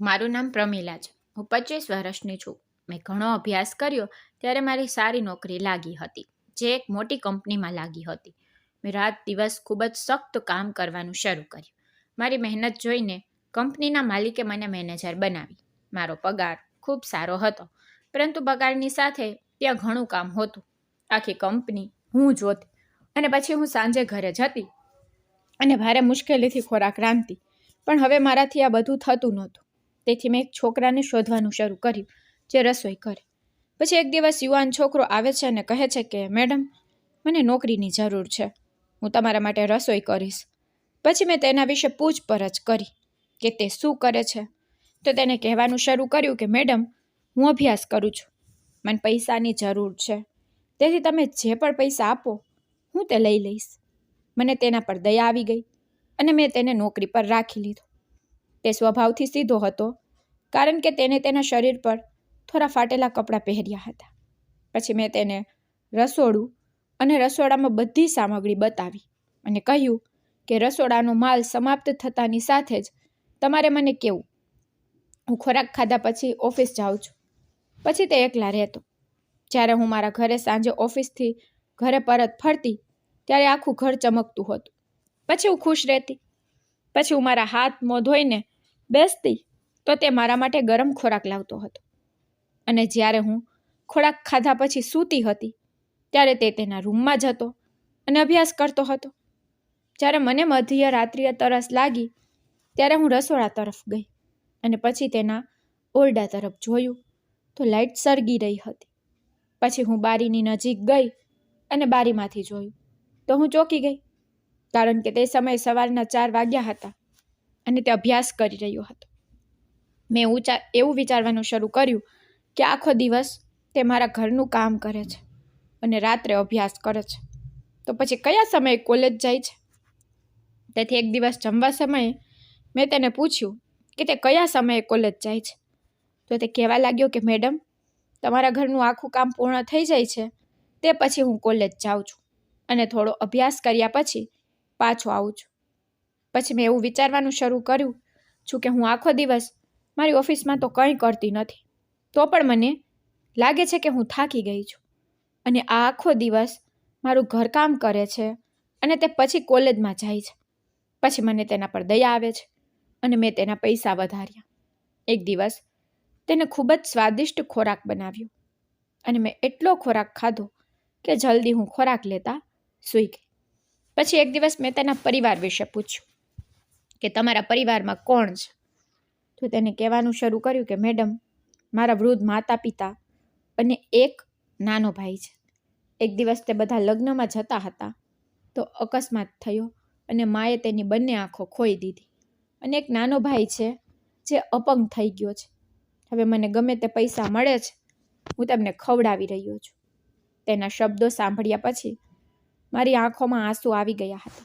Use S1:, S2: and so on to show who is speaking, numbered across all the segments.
S1: મારું નામ પ્રમીલા છે. હું પચીસ વર્ષની છું. મેં ઘણો અભ્યાસ કર્યો ત્યારે મારી સારી નોકરી લાગી હતી. જે એક મોટી કંપનીમાં લાગી હતી. મેં રાત દિવસ ખૂબ જ સખ્ત કામ કરવાનું શરૂ કર્યું. મારી મહેનત જોઈને કંપનીના માલિકે મને મેનેજર બનાવી. મારો પગાર ખૂબ સારો હતો. પરંતુ પગારની સાથે ત્યાં ઘણું કામ હતું. આખી કંપની હું જોતી અને પછી હું સાંજે ઘરે જતી અને ભારે મુશ્કેલીથી ખોરાક રાંધતી. પણ હવે મારાથી આ બધું થતું નહોતું. તેથી મેં એક છોકરાને શોધવાનું શરૂ કર્યું, જે રસોઈ કરે. પછી એક દિવસ યુવાન છોકરો આવે છે અને કહે છે કે, મેડમ, મને નોકરીની જરૂર છે. હું તમારા માટે રસોઈ કરીશ. પછી મેં તેના વિશે પૂછપરછ કરી કે તે શું કરે છે. તો તેને કહેવાનું શરૂ કર્યું કે, મેડમ, હું અભ્યાસ કરું છું. મને પૈસાની જરૂર છે. તેથી તમે જે પણ પૈસા આપો, હું તે લઈ લઈશ. મને તેના પર દયા આવી ગઈ અને મેં તેને નોકરી પર રાખી લીધો. તે સ્વભાવથી સીધો હતો કારણ કે તેને તેના શરીર પર થોડા ફાટેલા કપડાં પહેર્યા હતા. પછી મેં તેને રસોડું અને રસોડામાં બધી સામગ્રી બતાવી અને કહ્યું કે રસોડાનો માલ સમાપ્ત થતાની સાથે જ તમારે મને કેવું? હું ખોરાક ખાધા પછી ઓફિસ જાઉં છું. પછી તે એકલા રહેતો. જ્યારે હું મારા ઘરે સાંજે ઓફિસથી ઘરે પરત ફરતી, ત્યારે આખું ઘર ચમકતું હતું. પછી હું ખુશ રહેતી. પછી હું મારા હાથ મોં ધોઈને બેસતી તો તે મારા માટે ગરમ ખોરાક લાવતો હતો. અને જ્યારે હું ખોરાક ખાધા પછી સૂતી હતી, ત્યારે તે તેના રૂમમાં જતો અને અભ્યાસ કરતો હતો. જ્યારે મને મધ્ય રાત્રિએ તરસ લાગી, ત્યારે હું રસોડા તરફ ગઈ અને પછી તેના ઓરડા તરફ જોયું તો લાઇટ સળગી રહી હતી. પછી હું બારીની નજીક ગઈ અને બારીમાંથી જોયું તો હું ચોંકી ગઈ, કારણ કે તે સમયે સવારના ચાર વાગ્યા હતા અને તે અભ્યાસ કરી રહ્યો હતો. મેં એવું વિચારવાનું શરૂ કર્યું કે આખો દિવસ તે મારા ઘરનું કામ કરે છે અને રાત્રે અભ્યાસ કરે છે. તો પછી કયા સમયે કોલેજ જાય છે? તેથી એક દિવસ જમવા સમયે મેં તેને પૂછ્યું કે તે કયા સમયે કોલેજ જાય છે? તો તે કહેવા લાગ્યો કે, મેડમ, તમારા ઘરનું આખું કામ પૂર્ણ થઈ જાય છે, તે પછી હું કોલેજ જાઉં છું અને થોડો અભ્યાસ કર્યા પછી પાછો આવું છું. પછી મેં એવું વિચારવાનું શરૂ કર્યું છું કે હું આખો દિવસ મારી ઓફિસમાં તો કંઈ કરતી નથી. તો પણ મને લાગે છે કે હું થાકી ગઈ છું. અને આ આખો દિવસ મારું ઘરકામ કરે છે અને તે પછી કોલેજમાં જાય છે. પછી મને તેના પર દયા આવે છે અને મેં તેના પૈસા વધાર્યા. એક દિવસ તેને ખૂબ જ સ્વાદિષ્ટ ખોરાક બનાવ્યો અને મેં એટલો ખોરાક ખાધો કે જલ્દી હું ખોરાક લેતા સૂઈ ગઈ. પછી એક દિવસ મેં તેના પરિવાર વિશે પૂછ્યું કે તમારા પરિવારમાં કોણ છે? તો તેને કહેવાનું શરૂ કર્યું કે, મેડમ, મારા વૃદ્ધ માતા પિતા અને એક નાનો ભાઈ છે. એક દિવસ તે બધા લગ્નમાં જતા હતા. તો અકસ્માત થયો અને માએ તેની બંને આંખો ખોઈ દીધી. અને એક નાનો ભાઈ છે જે અપંગ થઈ ગયો છે. હવે મને ગમે તે પૈસા મળે છે, હું તેમને ખવડાવી રહ્યો છું. તેના શબ્દો સાંભળ્યા પછી મારી આંખોમાં આંસુ આવી ગયા હતા.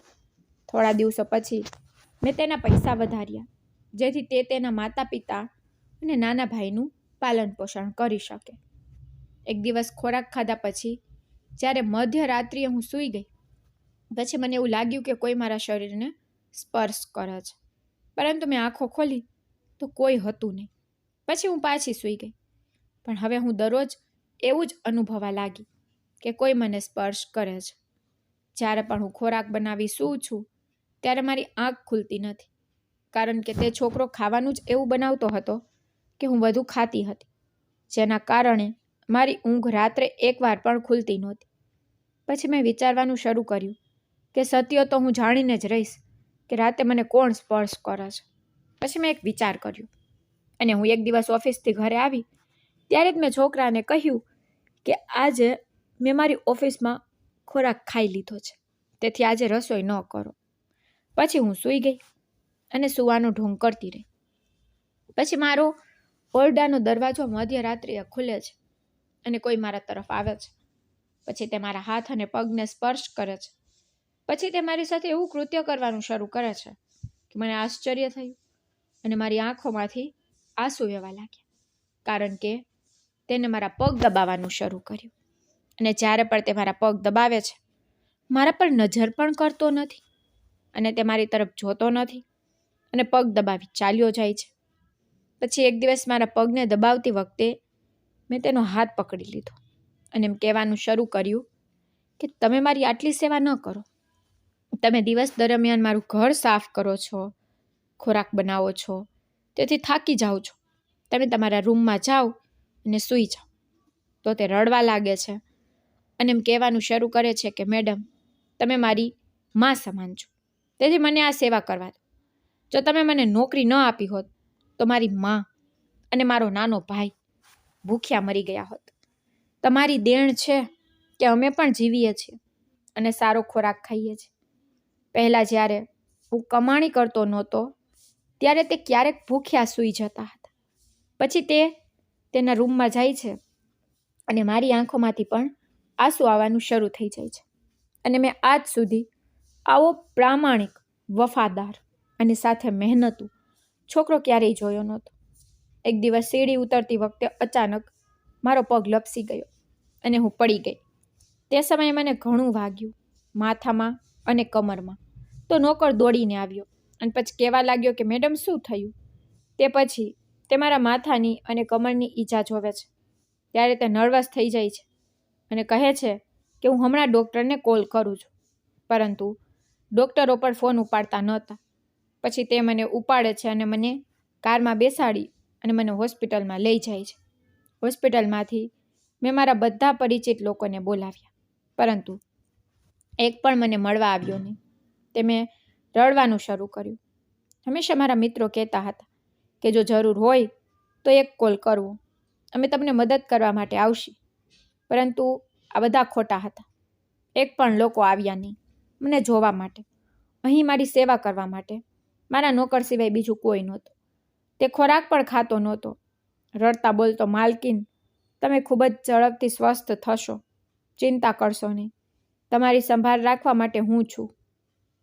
S1: થોડા દિવસો પછી મેં તેના પૈસા વધાર્યા. જેથી તે તેના માતા પિતા અને નાના ભાઈનું પાલન પોષણ કરી શકે. એક દિવસ ખોરાક ખાધા પછી, જ્યારે મધ્યરાત્રિએ હું સૂઈ ગઈ, પછી મને એવું લાગ્યું કે કોઈ મારા શરીરને સ્પર્શ કરે છે. પરંતુ મેં આંખો ખોલી તો કોઈ હતું નહીં. પછી હું પાછી સૂઈ ગઈ. પણ હવે હું દરરોજ એવું જ અનુભવા લાગી કે કોઈ મને સ્પર્શ કરે છે. જ્યારે પણ હું ખોરાક બનાવી સૂ છું, ત્યારે મારી આંખ ખુલતી નથી. કારણ કે તે છોકરો ખાવાનું જ એવું બનાવતો હતો કે હું વધુ ખાતી હતી, જેના કારણે મારી ઊંઘ રાત્રે એકવાર પણ ખુલતી નહોતી. પછી મેં વિચારવાનું શરૂ કર્યું કે સત્ય તો હું જાણીને જ રહીશ કે રાતે મને કોણ સ્પર્શ કરે છે. પછી મેં એક વિચાર કર્યો અને હું એક દિવસ ઓફિસથી ઘરે આવી ત્યારે જ મેં છોકરાને કહ્યું કે આજે મેં મારી ઓફિસમાં ખોરાક ખાઈ લીધો છે, તેથી આજે રસોઈ ન કરો. પછી હું સૂઈ ગઈ. અને સૂવાનું ઢોંગ કરતી રહી. પછી મારો ઓરડાનો દરવાજો મધ્યરાત્રિએ ખુલે છે અને કોઈ મારા તરફ આવે છે. પછી તે મારા હાથ અને પગને સ્પર્શ કરે છે. પછી તે મારી સાથે એવું કૃત્ય કરવાનું શરૂ કરે છે કે મને આશ્ચર્ય થયું અને મારી આંખોમાંથી આંસુ વહેવા લાગ્યા. કારણ કે તેને મારા પગ દબાવવાનું શરૂ કર્યું અને જ્યારે પણ તે મારા પગ દબાવે છે, મારા પર નજર પણ કરતો નથી અને તે મારી તરફ જોતો નથી. અને પગ દબાવી, ચાલ્યો જાય છે. પછી એક દિવસ મારા પગને દબાવતી વખતે મેં તેનો હાથ પકડી લીધો અને એમ કહેવાનું શરૂ કર્યું કે તમે મારી આટલી સેવા ન કરો. તમે દિવસ દરમિયાન મારું ઘર સાફ કરો છો, ખોરાક બનાવો છો, તેથી થાકી જાઓ છો. તમે તમારા રૂમમાં જાઓ અને સૂઈ જાઓ. તો તે રડવા લાગે છે અને એમ કહેવાનું શરૂ કરે છે કે, મેડમ, તમે મારી માં સમાન છો. તેથી મને આ સેવા કરવા દો. જો તમે મને નોકરી ન આપી હોત, તો મારી માં અને મારો નાનો ભાઈ ભૂખ્યા મરી ગયા હોત. તમારી દેણ છે કે અમે પણ જીવીએ છીએ અને સારો ખોરાક ખાઈએ છીએ. પહેલાં જ્યારે હું કમાણી કરતો નહોતો, ત્યારે તે ક્યારેક ભૂખ્યા સૂઈ જતા હતા. પછી તે તેના રૂમમાં જાય છે અને મારી આંખોમાંથી પણ આંસુ આવવાનું શરૂ થઈ જાય છે. અને મેં આજ સુધી આવો પ્રામાણિક વફાદાર અને સાથે મહેનતું. છોકરો ક્યારેય જોયો નહોતો. એક દિવસ સીડી ઉતરતી વખતે અચાનક મારો પગ લપસી ગયો અને હું પડી ગઈ. તે સમયે મને ઘણું વાગ્યું, માથામાં અને કમરમાં. તો નોકર દોડીને આવ્યો અને પછી કહેવા લાગ્યો કે, મેડમ, શું થયું? તે પછી તે મારા માથાની અને કમરની ઈજા જોવે છે. ત્યારે તે નર્વસ થઈ જાય છે અને કહે છે કે, હું હમણાં ડૉક્ટરને કોલ કરું છું. પરંતુ ડૉક્ટરો પર ફોન ઉપાડતા નહોતા. પછી તે મને ઉપાડે છે અને મને કારમાં બેસાડી અને મને હોસ્પિટલમાં લઈ જાય છે. હોસ્પિટલમાંથી મેં મારા બધા પરિચિત લોકોને બોલાવ્યા. પરંતુ એક પણ મને મળવા આવ્યો નહીં. તે મેં રડવાનું શરૂ કર્યું. હંમેશા મારા મિત્રો કહેતા હતા કે જો જરૂર હોય તો એક કોલ કરવો. અમે તમને મદદ કરવા માટે આવશી. પરંતુ આ બધા ખોટા હતા. એક પણ લોકો આવ્યા નહીં. મને જોવા માટે. અહીં મારી સેવા કરવા માટે. મારા નોકર સિવાય બીજું કોઈ નહોતું. તે ખોરાક પણ ખાતો નહોતો. રડતા બોલતો, માલકીન, તમે ખૂબ જ ઝડપથી સ્વસ્થ થશો. ચિંતા કરશો નહીં. તમારી સંભાળ રાખવા માટે હું છું.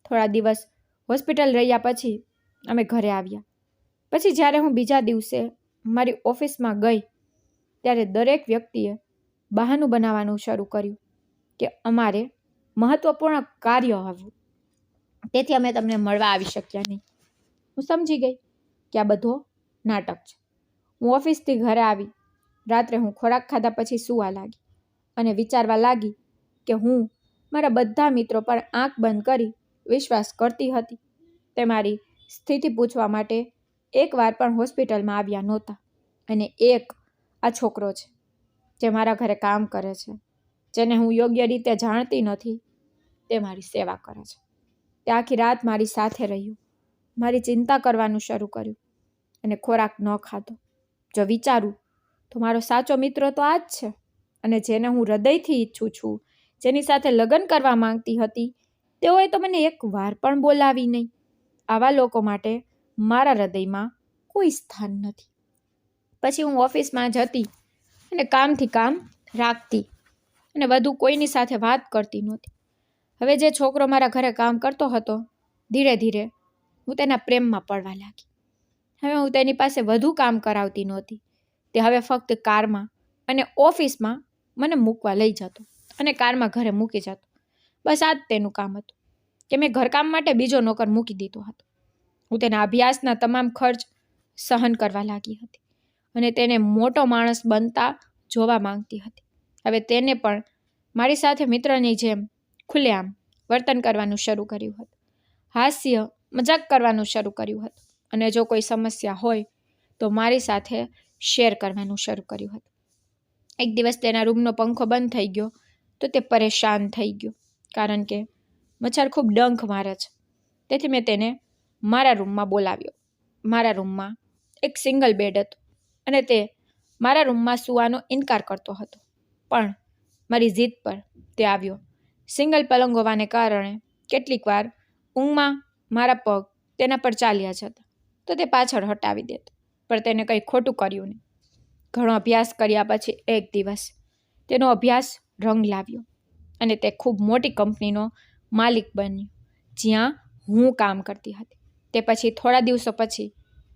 S1: થોડા દિવસ હોસ્પિટલ રહ્યા પછી અમે ઘરે આવ્યા. પછી જ્યારે હું બીજા દિવસે મારી ઓફિસમાં ગઈ, ત્યારે દરેક વ્યક્તિએ બહાનું બનાવવાનું શરૂ કર્યું કે અમારે મહત્વપૂર્ણ કાર્ય આવ્યું તેથી અમે તમને મળવા આવી શક્યા નહીં. હું સમજી ગઈ કે આ બધો નાટક છે. હું ઓફિસથી ઘરે આવી. રાત્રે હું ખોરાક ખાધા પછી સૂવા લાગી અને વિચારવા લાગી કે હું મારા બધા મિત્રો પર આંખ બંધ કરી વિશ્વાસ કરતી હતી. તે મારી સ્થિતિ પૂછવા માટે એકવાર પણ હોસ્પિટલમાં આવ્યા નહોતા અને એક આ છોકરો છે જે મારા ઘરે કામ કરે છે, જેને હું યોગ્ય રીતે જાણતી નથી. તે મારી સેવા કરે છે. તે આખી રાત મારી સાથે રહ્યું. મારી ચિંતા કરવાનું શરૂ કર્યું અને ખોરાક ન ખાધો. જો વિચારું, તો મારો સાચો મિત્ર તો આ જ છે અને જેને હું હૃદયથી ઈચ્છું છું, જેની સાથે લગ્ન કરવા માંગતી હતી, તેઓએ તો મને એક વાર પણ બોલાવી નહીં. આવા લોકો માટે મારા હૃદયમાં કોઈ સ્થાન નથી. પછી હું ઓફિસમાં જતી અને કામથી કામ રાખતી અને વધુ કોઈની સાથે વાત કરતી નહોતી. હવે જે છોકરો મારા ઘરે કામ કરતો હતો, ધીરે ધીરે હું તેના પ્રેમમાં પડવા લાગી. હવે હું તેની પાસે વધુ કામ કરાવતી નહોતી. તે હવે ફક્ત કારમાં અને ઓફિસમાં મને મૂકવા લઈ જતો અને કારમાં ઘરે મૂકી જતો. બસ આ જ તેનું કામ હતું કે મેં ઘરકામ માટે બીજો નોકર મૂકી દીધો હતો. હું તેના અભ્યાસના તમામ ખર્ચ સહન કરવા લાગી હતી અને તેને મોટો માણસ બનતા જોવા માંગતી હતી. હવે તેને પણ મારી સાથે મિત્રની જેમ ખુલ્લેઆમ વર્તન કરવાનું શરૂ કર્યું હતું. હાસ્ય મજાક કરવાનું શરૂ કર્યું હતું. અને જો કોઈ સમસ્યા હોય, તો મારી સાથે શેર કરવાનું શરૂ કર્યું હતું. એક દિવસ તેના રૂમનો પંખો બંધ થઈ ગયો, તો તે પરેશાન થઈ ગયો. કારણ કે મચ્છર ખૂબ ડંખ મારે છે. તેથી મેં તેને મારા રૂમમાં બોલાવ્યો. મારા રૂમમાં એક સિંગલ બેડ હતું અને તે મારા રૂમમાં સૂવાનો ઇનકાર કરતો હતો. પણ મારી જીદ પર તે આવ્યો. સિંગલ પલંગ હોવાને કારણે કેટલીક વાર ઊંઘમાં મારા પગ તેના પર ચાલ્યા જતા. તો તે પાછળ હટાવી દેતો, પણ તેને કંઈ ખોટું કર્યું નહીં. ઘણો અભ્યાસ કર્યા પછી એક દિવસ તેનો અભ્યાસ રંગ લાવ્યો અને તે ખૂબ મોટી કંપનીનો માલિક બન્યો, જ્યાં હું કામ કરતી હતી. તે પછી થોડા દિવસો પછી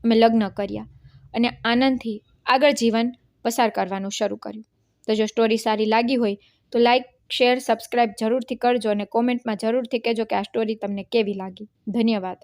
S1: અમે લગ્ન કર્યા અને આનંદથી આગળ જીવન પસાર કરવાનું શરૂ કર્યું. તો જો સ્ટોરી સારી લાગી હોય તો લાઈક શેર સબસ્ક્રાઈબ જરૂરથી કરજો અને કોમેન્ટમાં જરૂરથી કહેજો કે આ સ્ટોરી તમને કેવી લાગી. ધન્યવાદ.